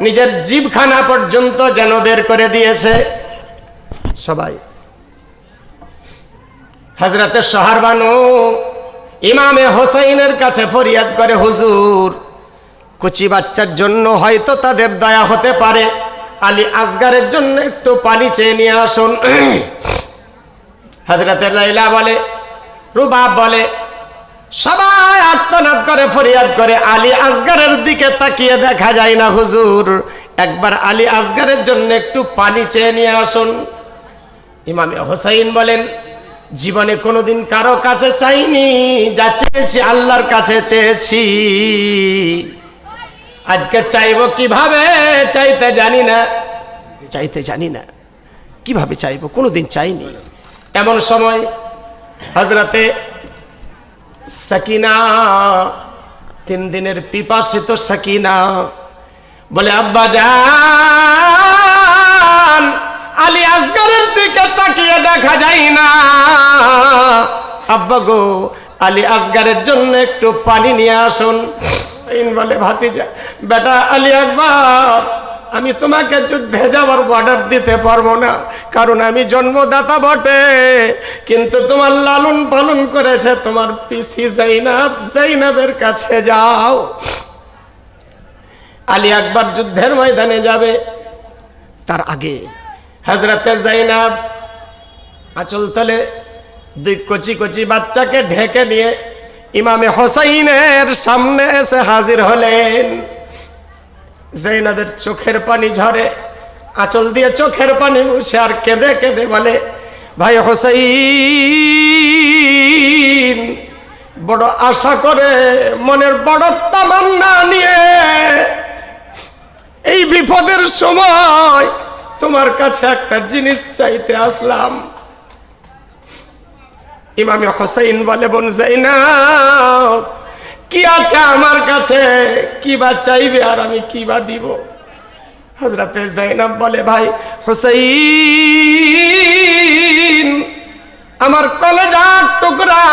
নিজের জীবখানা পর্যন্ত যেন বের করে দিয়েছে। সবাই। হজরতে শহরবানু ইমামে হোসাইনের কাছে ফরিয়াদ করে, হুজুর, কুচি বাচ্চার জন্য হয়তো তাদের দয়া হতে পারে। আলী আসগারের জন্য একটু পানি চেয়ে নিয়ে আসুন। হজরতের লাইলা বলে, রুবাব বলে সবাই আত্মনাদ করে, ফরিয়াদ করে। আলী আসগারের দিকে তাকিয়ে দেখা যায় না, হুজুর। একবার আলী আসগারের জন্য একটু পানি চেয়ে নিয়ে আসুন। ইমামে হোসাইন বলেন, জীবনে কোনোদিন কারও কাছে চাইনি, যা চেয়েছি আল্লাহর কাছে চেয়েছি। আজকে চাইব কীভাবে? চাইতে জানি না। চাইতে জানি না। কীভাবে চাইব? কোনোদিন চাইনি। এমন সময় হজরতে সাকিনা, তিন দিনের পিপাসিত সাকিনা। বলে, আব্বা যান আলী আসগরের দিকে তাকিয়ে দেখা যায় না। আব্বা গো, আলী আসগারের জন্য একটু পানি নিয়ে আসুন। বলে, ভাতিজা, বেটা আলী আকবর আমি তোমাকে যুদ্ধে যাওয়ার অর্ডার দিতে পারব না, কারণ আমি জন্মদাতা বটে। কিন্তু তোমার লালন পালন করেছে তোমার পিসি জাইনাব জাইনাবের কাছে যাও। আলী আকবর যুদ্ধের ময়দানে যাবে। তার আগে হজরতে জাইনাব আঁচল তলে দুই কচি কচি বাচ্চাকে ঢেকে নিয়ে ইমামে হোসাইনের সামনে এসে হাজির হলেন। জৈনাবের চোখের পানি ঝরে, আঁচল দিয়ে চোখের পানি মুছে আর কেঁদে কেঁদে বলে, ভাই হোসাইন, বড় আশা করে মনের বড় তামান্না নিয়ে এই বিপদের সময় তোমার কাছে একটা জিনিস চাইতে আসলাম। ইমামে হোসাইন বলে, বোন জাইনাব কি আছে আমার কাছে? কি বা চাইবে আর আমি কি বা দিব? হজরতে জাইনাব বলে, ভাই হোসাইন, আমার কলেজার টুকরা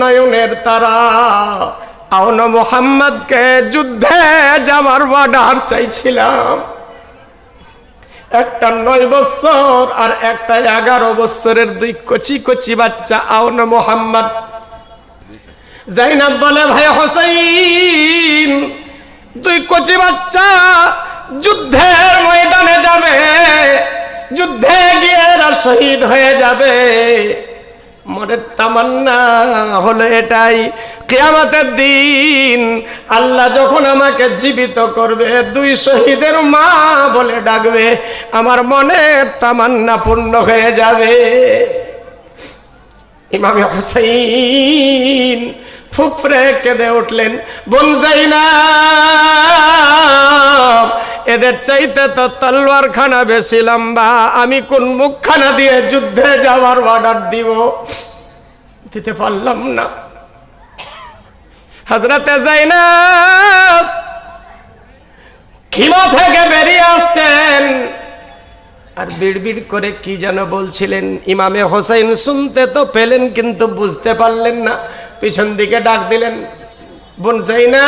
নয়নের তারা। আওন মোহাম্মদকে যুদ্ধে যাওয়ার অর্ডার চাইছিলাম। একটা নয় বছর আর একটা এগারো বছরের দুই কচি কচি বাচ্চা আওন মোহাম্মদ জাইনাব বলে, ভাই হোসাইন, দুই কচি বাচ্চা যুদ্ধের ময়দানে যাবে, যুদ্ধে গিয়ে এরা শহীদ হয়ে যাবে। মনের তামান্না হলো এটাই, কেয়ামতের দিন আল্লাহ যখন আমাকে জীবিত করবে, দুই শহীদের মা বলে ডাকবে, আমার মনের তামান্না পূর্ণ হয়ে যাবে। ইমামে হোসাইন ফুফরে কেঁদে উঠলেন, বোন না এদের চাইতে তো তলোয়ার খানা বেশি লম্বা, আমি কোন মুখখানা দিয়ে যুদ্ধে যাওয়ার অর্ডার দিব? দিতে পারলাম না। হাজরাতে না খিমা থেকে বেরিয়ে আসছেন। আর বিড়বিড় করে কি যেন বলছিলেন, ইমামে হোসাইন শুনতে তো পেলেন, কিন্তু বুঝতে পারলেন না। পিছন দিকে ডাক দিলেন, বোন না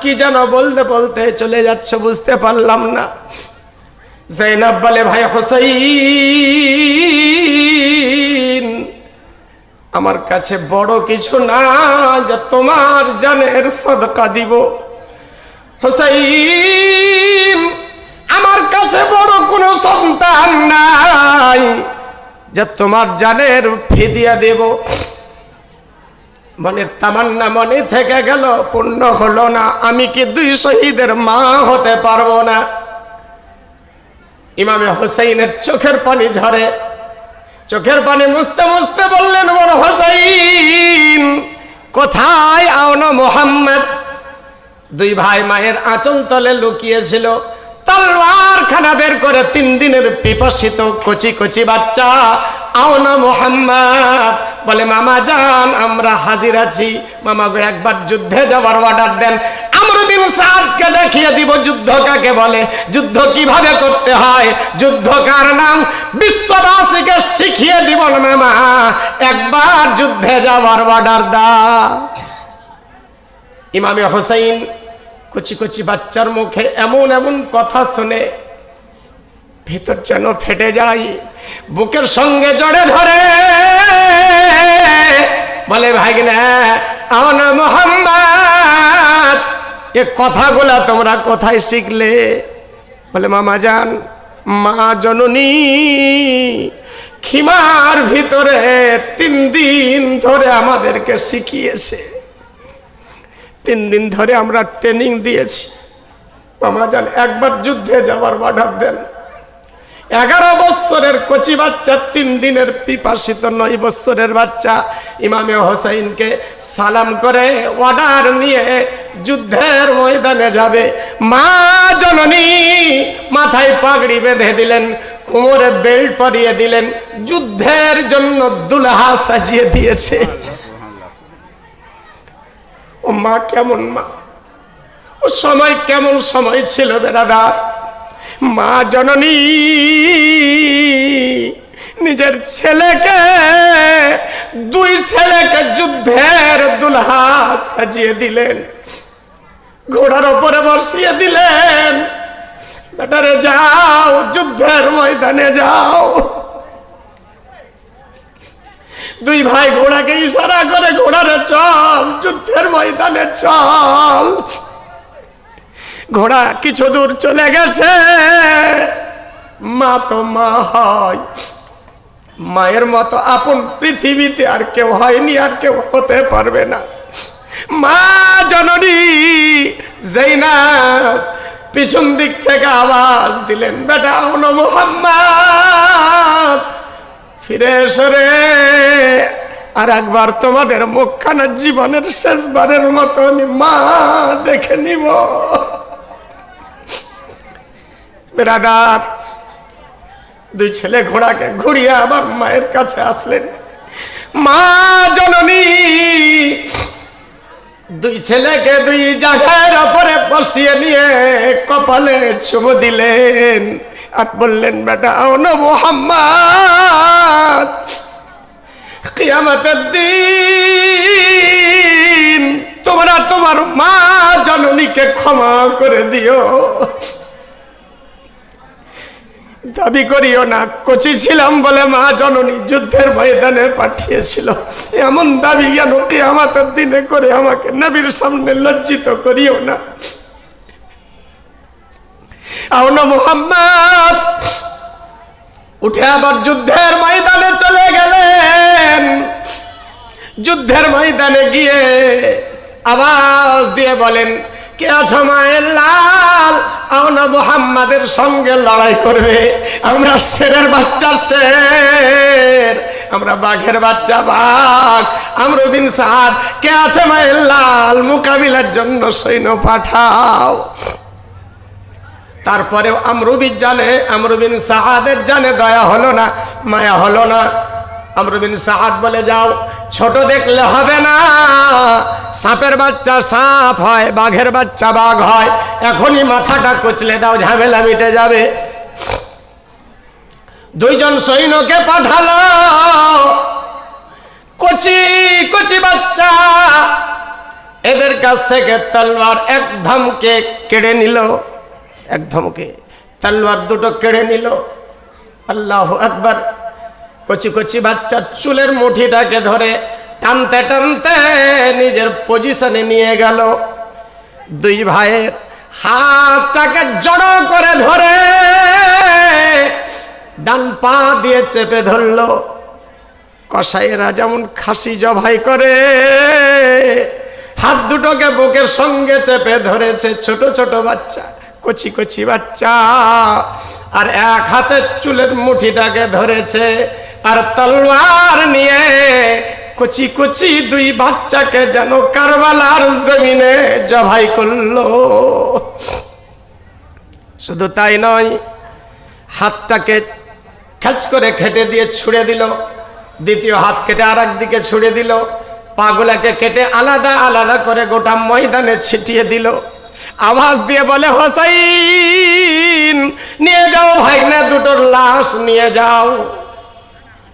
কি যেন বলতে বলতে চলে যাচ্ছ বুঝতে পারলাম না। জৈনাব বলে, ভাই হোসাইন, আমার কাছে বড় কিছু না, যে তোমার জানের সদকা দিব। হোসাইন, আমার কাছে বড় কোনো সন্তান নাই, যে তোমার জানের ফিদিয়া দেব। মনের তামান্না মনে থেকে গেল, পূর্ণ হলো না। আমি কি দুই শহীদের মা হতে পারব না? ইমামে হোসাইনের চোখের পানি ঝরে। চোখের পানি মুছতে মুছতে বললেন বড় হোসাইন, কোথায় আওনা মোহাম্মদ? দুই ভাই মায়ের আঁচল তলে লুকিয়েছিল। তলোয়ার খানা বের করে তিন দিনের পিপাসিত কচি কচি বাচ্চা আওনা মোহাম্মদ। বলে, মামা যান, আমরা হাজির আছি। মামা গো, একবার যুদ্ধে যাওয়ার অর্ডার দেন। আমরুদ্দিন সাদকে দেখিয়ে দিব যুদ্ধ কাকে বলে। যুদ্ধ করতে হয়? যুদ্ধ কার নাম? বিশ্ববাসীকে শিখিয়ে দিব না, মামা। একবার যুদ্ধে দা। ইমামে হোসাইন কচি কচি বাচ্চার মুখে এমন এমন কথা শুনে ভেতর যেন ফেটে যায়, বুকের সঙ্গে জড়ে ধরে। বলে ভাগনা আমার মোহাম্মদ। এ কথাগুলা তোমরা কোথায় শিখলে? বলে, মামা যান, মা জননী, খিমার ভিতরে তিন দিন ধরে আমাদেরকে শিখিয়েছে। তিন দিন ধরে আমরা ট্রেনিং দিয়েছি। মামা যান, একবার যুদ্ধে যাবার অর্ডার দেন। এগারো বছরের কচি বাচ্চা, তিন দিনের পিপাসিত নয় বছরের বাচ্চা। ইমামে হোসাইনকে সালাম করে অর্ডার নিয়ে যুদ্ধের ময়দানে যাবে। মা জননী মাথায় পাগড়ি বেঁধে দিলেন, কোমরে বেল্ট পরিয়ে দিলেন, যুদ্ধের জন্য দুলহা সাজিয়ে দিয়েছে। ও মা কেমন মা? ও সময় কেমন সময় ছিল বেড়াদার? মা জননী, নিজের ছেলেকে, দুই ছেলেকে যুদ্ধের দুলহা সাজিয়ে দিলেন। ঘোড়ার ওপরে বসিয়ে দিলেন। বেটারে যাও, যুদ্ধের ময়দানে যাও। দুই ভাই ঘোড়াকে ইশারা করে, ঘোড়ারে চল, যুদ্ধের ময়দানে চল। ঘোড়া কিছু দূর চলে গেছে। মা তো মা হয়। মায়ের মতো আপন পৃথিবীতে আর কেউ হয়নি, আর কেউ হতে পারবে না। মা জননী যেই না পিছন দিক থেকে আওয়াজ দিলেন, বেটা হলো মোহাম্মদ, ফিরে এসো রে। আর একবার তোমাদের মুখখানা জীবনের শেষবারের মতো মা দেখে নিব। বেরাদার দুই ছেলে ঘোড়াকে ঘুরিয়ে আবার মায়ের কাছে আসলেন। মা জননী, দুই ছেলেকে দুই জায়গার ওপরে বসিয়ে নিয়ে কপালে চুমু দিলেন আর বললেন, বেটা অন মোহাম্মদ, কিয়ামতের দিন তোমরা তোমার মা জননীকে ক্ষমা করে দিও। দাবি করিও না কচি ছিলাম বলে মা জননী যুদ্ধের ময়দানে পাঠিয়েছিল। এমন দাবি কেন কি আমাদের দিনে করে আমাকে নবীর সামনে লজ্জিত করিও না। আউনা মোহাম্মদ, উঠে আবার যুদ্ধের ময়দানে চলে গেলেন। যুদ্ধের ময়দানে গিয়ে আওয়াজ দিয়ে বলেন মায়ের লাল? সঙ্গে লড়াই করবে। আমরা শেরের শের। আমরা বাঘের বাচ্চা বাঘ। কে মায়ের লাল? মোকাবিলার জন্য সৈন্য পাঠাও। তারপরেও আমরুবির জানে আমরুবিন সাহাদের জানে দয়া হলো না, মায়া হলো না। আমরুবিন সাহাদ বলে, যাও, ছোট দেখলে হবে না। সাপের বাচ্চা সাপ হয়, বাঘের বাচ্চা বাঘ হয়। এখনই মাথাটা কুচলে দাও, ঝামেলা মিটে যাবে। দুইজন সৈন্যকে পাঠালো। কচি কচি বাচ্চা। এদের কাছ থেকে তলবার এক ধমকে কেড়ে নিল। এক ধমকে তলবার দুটো কেড়ে নিল। আল্লাহ একবার কচি কচি বাচ্চার চুলের মুঠিটাকে ধরে টানতে টানতে নিজের পজিশনে নিয়ে গেল। দুই ভাইয়ের হাতটাকে জড়ো করে ধরে ডান পা দিয়ে চেপে ধরলো। কসাইয়েরা যেমন খাসি জবাই করে, হাত দুটোকে বুকের সঙ্গে চেপে ধরেছে ছোট ছোট বাচ্চা, কচি কচি বাচ্চা। আর এক হাতে চুলের মুঠিটাকে ধরেছে আর তলোয়ার নিয়ে কচি কচি দুই বাচ্চাকে যেন কারবালার জমিনে জবাই করল। শুধু তাই নয়, হাতটাকে খ্যাচ করে খেটে দিয়ে ছুঁড়ে দিল। দ্বিতীয় হাত কেটে আর দিকে ছুঁড়ে দিল। পাগুলাকে কেটে আলাদা আলাদা করে গোটা ময়দানে ছিটিয়ে দিল। আওয়াজ দিয়ে বলে, হোসাইন, নিয়ে যাও ভাইগনা দুটোর লাশ, নিয়ে যাও।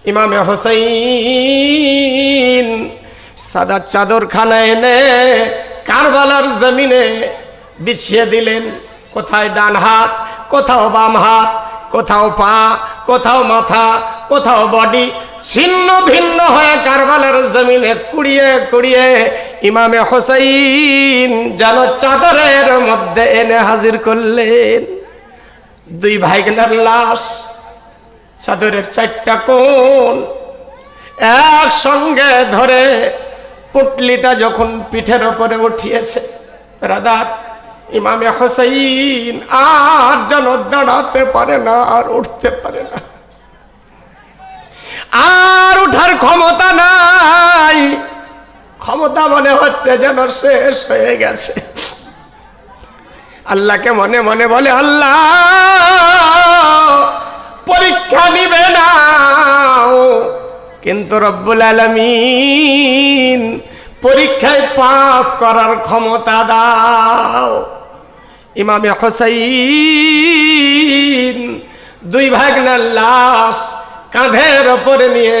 ইমামে হোসাইন সাদা চাদর খানা এনে কারবালার জমিনে বিছিয়ে দিলেন। কোথায় ডান হাত, কোথাও বাম হাত, কোথাও পা, কোথাও মাথা, কোথাও বডি, ছিন্ন ভিন্ন হয়ে কারবালের জমিনে কুড়িয়ে কুড়িয়ে ইমামে হোসাইন যেন চাদরের মধ্যে এনে হাজির করলেন। দুই ভাইগনার লাশ চাদরের চারটা কোণ একসঙ্গে ধরে পুটলিটা যখন পিঠের ওপরে উঠিয়েছে, রাদার, ইমামে হোসাইন আর যেন দাঁড়াতে পারে না আর উঠতে পারে না। আর উঠার ক্ষমতা নাই। ক্ষমতা মনে হচ্ছে যেন শেষ হয়ে গেছে। আল্লাহকে মনে মনে বলে, আল্লাহ পরীক্ষা নিবে না কিন্তু রব্বুল আলমিন পরীক্ষায় পাস করার ক্ষমতা দাও। ইমামে হোসাইন দুই ভাগনার লাশ কাঁধের ওপরে নিয়ে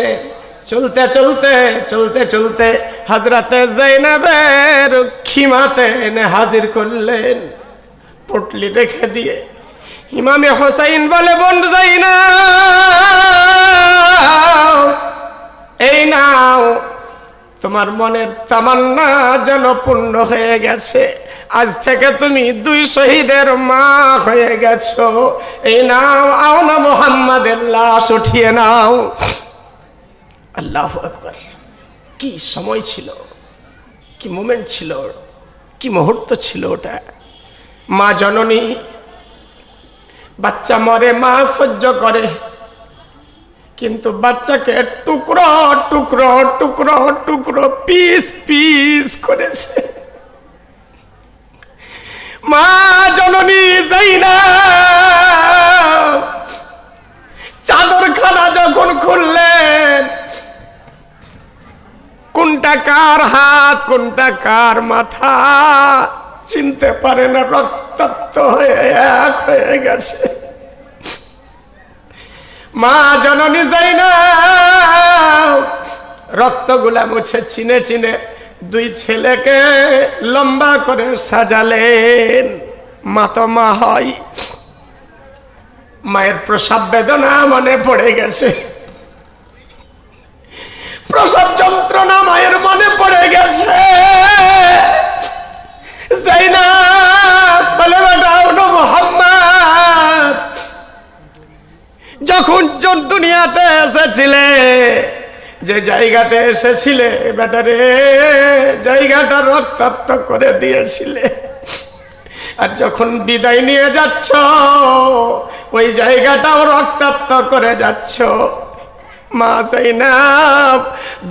চলতে চলতে চলতে চলতে হাজরাতে জৈনবের খিমাতে এনে হাজির করলেন। পটলি রেখে দিয়ে ইমামে হোসাইন বলে বোন যাই না এই নাও। তোমার মনের তামান্না যেন পূর্ণ হয়ে গেছে। আজ থেকে তুমি দুই শহীদের মা হয়ে গেছো। এই নাও, আও না মোহাম্মদের লাশ উঠিয়ে নাও। আল্লাহ আকবর। কি সময় ছিল? কি মোমেন্ট ছিল? কি মুহূর্ত ছিল ওটা? মা জননী বাচ্চা মরে, মা সহ্য করে। কিন্তু বাচ্চাকে টুকরো টুকরো টুকরো টুকরো, পিস পিস করেছে মা জননী যাই না চাদরখানা যখন খুললেন, কোনটা কার হাত, কোনটা কার মাথা চিনতে পারে না, রক্তাক্ত হয়ে এক হয়ে গেছে। মা জননী যাই না রক্তগুলা মুছে চিনে চিনে দুই ছেলেকে লম্বা করে সাজালেন। মা তো মা হয়। মায়ের প্রসাব বেদনা মনে পড়ে গেছে। প্রসাব যন্ত্রণা মায়ের মনে পড়ে গেছে। যাইনা বলে বেটাও মোহাম্মদ। যখন দুনিয়াতে এসেছিলে, যে জায়গাতে এসেছিলে বেটারে জায়গাটা রক্তাক্ত করে দিয়েছিলে। আর যখন বিদায় নিয়ে যাচ্ছ, ওই জায়গাটাও রক্তাক্ত করে যাচ্ছ। মা সাইনাব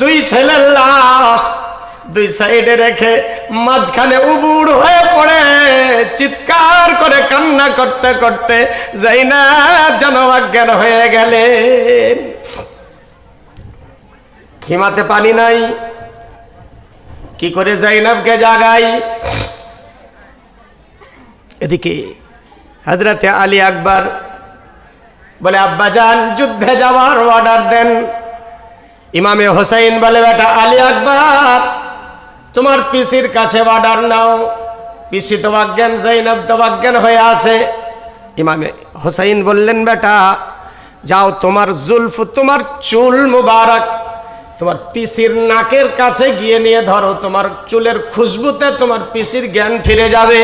দুই ছেলের লাশ দুই সাইডে রেখে মাঝখানে উবুড় হয়ে পড়ে, চিৎকার করে কান্না করতে করতে জাইনাব যেন অজ্ঞান হয়ে গেলেন। হিমাতে পানি নাই, কি করে জাইনাবকে জাগাই? এদিকে হজরতে আলী আকবর বলে আব্বাজান যুদ্ধে যাওয়ার অর্ডার দেন। ইমামে হোসাইন বলে, বেটা আলী আকবর তোমার পিসির কাছে অর্ডার নাও। পিসি তো অজ্ঞান, জৈনব তো অজ্ঞান হয়ে আছে। ইমামে হোসাইন বললেন, বেটা, যাও, তোমার জুলফ, তোমার চুল মুবারক, তোমার পিসির নাকের কাছে গিয়ে নিয়ে ধরো, তোমার চুলের খুশবুতে তোমার পিসির জ্ঞান ফিরে যাবে।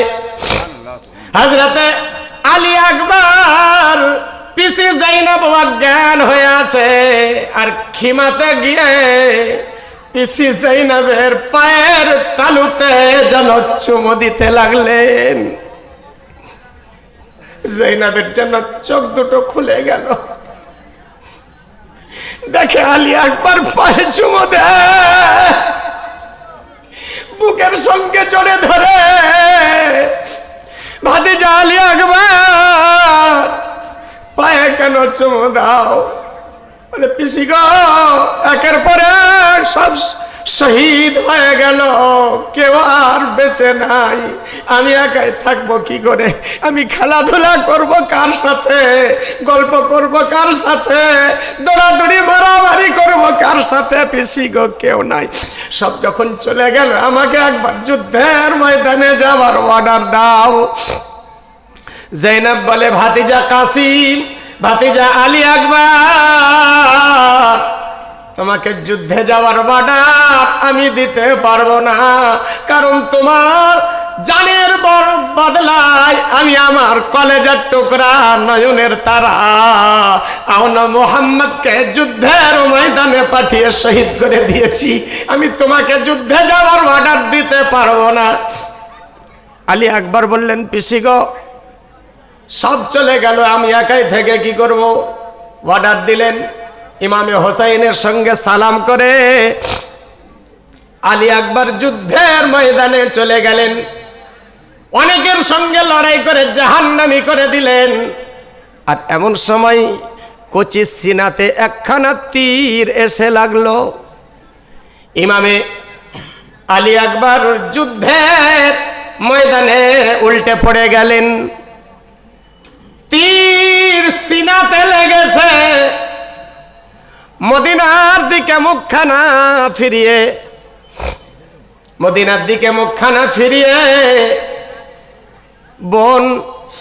হাজরাতে আলী আকবর, পিসি জাইনাব অজ্ঞান হয়ে আছে, আর খিমাতে গিয়ে পিসি জাইনাবের পায়ের তালুতে যেন চুমো দিতে লাগলেন। জাইনাবের যেন চোখ দুটো খুলে গেল। দেখে আলী একবার পায়ে চুমো দেয়। বুকের সঙ্গে চড়ে ধরে। ভাতিজা আলী আকবর, পায়ে কেন চুমো দাও? বলে, পিসি গো, একের পর সব শহীদ হয়ে গেল। কেউ আর বেঁচে নাই। আমি একাই থাকব কি করে? আমি খেলাধুলা করব কার সাথে? গল্প করব কার সাথে? দৌড়াদৌড়ি, মারামারি করব কার সাথে? পিসি গো, কেউ নাই। সব যখন চলে গেল, আমাকে একবার যুদ্ধের ময়দানে যাওয়ার অর্ডার দাও। জৈনব বলে, ভাতিজা কাসিম ভাতিজা আলী আকবর, তোমাকে যুদ্ধে যাওয়ার বাডার আমি দিতে পারব না। কারণ তোমার জানের বড় বদলায় আমি আমার কলেজের টুকরা নয়নের তারা। আওনা মোহাম্মদকে যুদ্ধের ময়দানে পাঠিয়ে শহীদ করে দিয়েছি। আমি তোমাকে যুদ্ধে যাওয়ার অর্ডার দিতে পারব না। আলী আকবর বললেন পিসি গো সব চলে গেল, আমি একাই থেকে কি করব? অর্ডার দিলেন, ইমামে হোসাইনের সঙ্গে সালাম করে আলী আকবর যুদ্ধের ময়দানে চলে গেলেন। অনেকের সঙ্গে লড়াই করে জাহান্নামি করে দিলেন। আর এমন সময় কচি সিনাতে একখানা তীর এসে লাগল। ইমামে আলী আকবর যুদ্ধের ময়দানে উল্টে পড়ে গেলেন। তীর সিনাতে লেগেছে মদিনার দিকে মুখখানা ফিরিয়ে, মদিনার দিকে মুখখানা ফিরিয়ে, বোন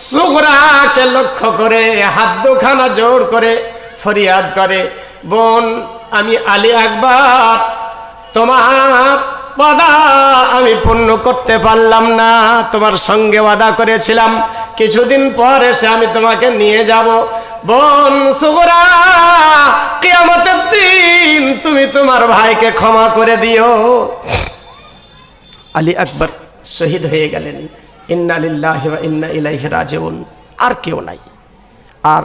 সুগরাকে লক্ষ্য করে, হাত দুখানা জোর করে ফরিয়াদ করে, বোন, আমি আলী আকবর, তোমার বাদা আমি পূর্ণ করতে পারলাম না, তোমার সঙ্গে ওয়াদা করেছিলাম কিছুদিন পর এসে আমি তোমাকে নিয়ে যাব। বোন সুগরা, কিয়ামতের দিন তুমি তোমার ভাইকে ক্ষমা করে দিও। আলী আকবর শহীদ হয়ে গেলেন। ইন্না লিল্লাহি ওয়া ইন্না ইলাইহি রাজিউন। আর কেউ নাই। আর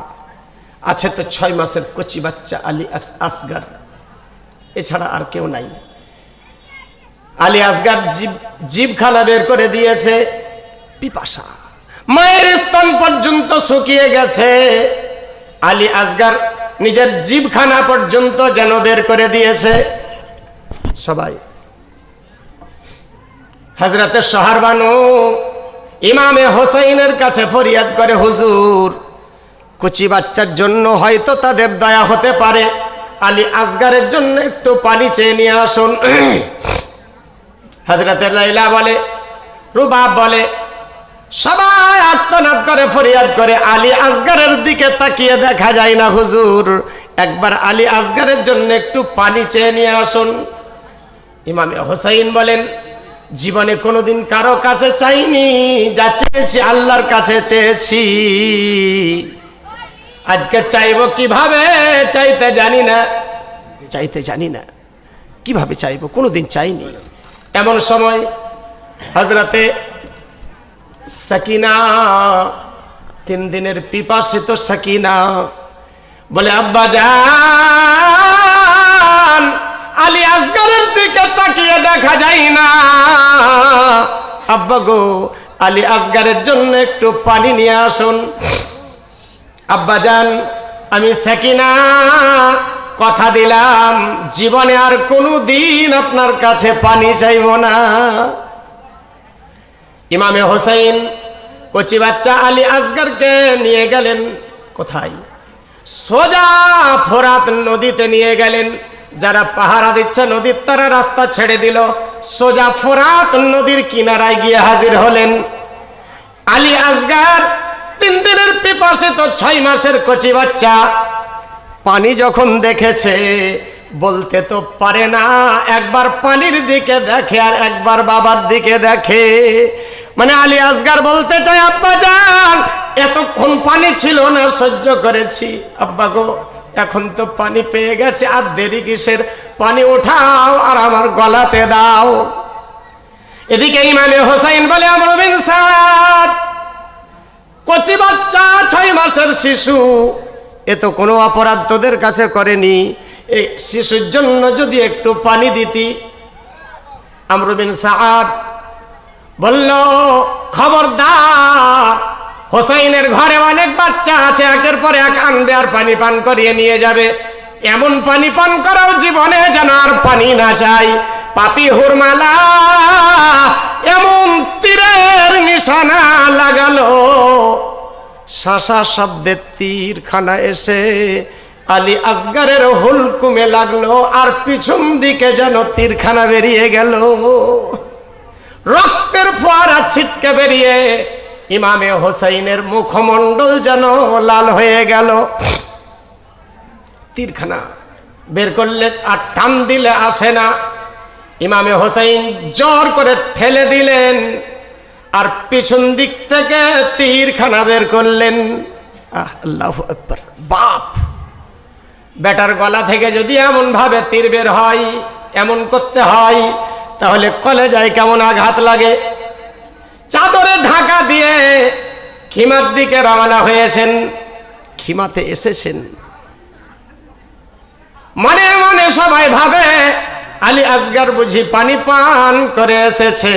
আছে তো ছয় মাসের কচি বাচ্চা আলী আস- আসগার। এছাড়া আর কেউ নাই। আলী আসগার জীব জীবখানা বের করে দিয়েছে। পিপাসা। মায়ের স্তন পর্যন্ত শুকিয়ে গেছে। আলী আসগার নিজের জীবখানা পর্যন্ত যেন বের করে দিয়েছে। সবাই। হজরতের শহরবানু ইমামে হোসাইনের কাছে ফরিয়াদ করে, হুজুর, কুচি বাচ্চার জন্য হয়তো তাদের দয়া হতে পারে। আলী আসগারের জন্য একটু পানি চেয়ে নিয়ে আসুন। হজরতের লাইলা বলে, রুবাব বলে সবাই আত্মনাদ করে, ফরিয়াদ করে। আলী আসগারের দিকে তাকিয়ে দেখা যায় না, হুজুর। একবার আলী আসগারের জন্য একটু পানি চেয়ে নিয়ে আসুন। ইমামে হোসাইন বলেন, জীবনে কোনোদিন কারও কাছে চাইনি, যা চেয়েছি আল্লাহর কাছে চেয়েছি। আজকে চাইব কীভাবে? চাইতে জানি না। চাইতে জানি না। কীভাবে চাইব? কোনোদিন চাইনি। এমন সময় হজরতে সাকিনা, তিন দিনের পিপাসিত সাকিনা। বলে, আব্বা যান আলী আসগরের দিকে তাকিয়ে দেখা যায় না। আব্বা গো, আলী আসগারের জন্য একটু পানি নিয়ে আসুন। আব্বা যান আমি সাকিনা, কথা দিলাম, জীবনে আর কোনো দিন আপনার কাছে পানি চাইব না। ইমামে হোসেন কচি বাচ্চা আলী আসগরকে নিয়ে গেলেন কোথায়? সোজা ফোরাত নদীতে নিয়ে গেলেন। যারা পাহারা দিচ্ছে, নদীর তারা রাস্তা ছেড়ে দিল। সোজা ফোরাত নদীর কিনারায় গিয়ে হাজির হলেন। আলী আসগার তিন দিনের পিপাসে তো ছয় মাসের কচি বাচ্চা। পানি যখন দেখেছে, বলতে তো পারে না। একবার পানির দিকে দেখে আর একবার বাবার দিকে দেখে। মানে আলী আসগার বলতে চাই আব্বা যান, এতক্ষণ পানি ছিল না, সহ্য করেছি। আব্বা গো, এখন তো পানি পেয়ে গেছে, আর দেরি কিসের? পানি উঠাও আর আমার গলাতে দাও। এদিকে ইমামে হোসাইন বলে, আমার সাদ, কচি বাচ্চা, ছয় মাসের শিশু, এ তো কোনো অপরাধ তোদের কাছে করেনি। এই শিশুর জন্য যদি একটু পানি দিতি। আমরুবিন সাদ বলল, খবরদার, হোসাইনের ঘরে অনেক বাচ্চা আছে, একের পর এক আনবে আর পানি পান করিয়ে নিয়ে যাবে। এমন পানি পান করাও জীবনে যেন আর পানি না চাই। পাপি হুরমালা, এমন তীরের নিশানা লাগালো। শাসা শব্দের তীরখানা এসে আলী আসগারের হুলকুমে লাগল, আর পিছন দিকে যেন তীরখানা বেরিয়ে গেল। রক্তের ফোয়ারা ছিটকে বেরিয়ে ইমামে হোসাইনের মুখমণ্ডল যেন লাল হয়ে গেল। তীরখানা বের করলে আর টান দিলে আসে না। ইমামে হোসাইন জোর করে ঠেলে দিলেন আর পিছন দিক থেকে তীরখানা বের করলেন। বাপ! বেটার গলা থেকে যদি এমন ভাবে তীর বের হয়, এমন করতে হয় তাহলে কলেজায় কেমন আঘাত লাগে? চাদরে ঢাকা দিয়ে খিমার দিকে রওনা হয়েছেন। খিমাতে এসেছেন। মনে মনে সবাই ভাবে, আলী আসগার বুঝি পানি পান করে এসেছে।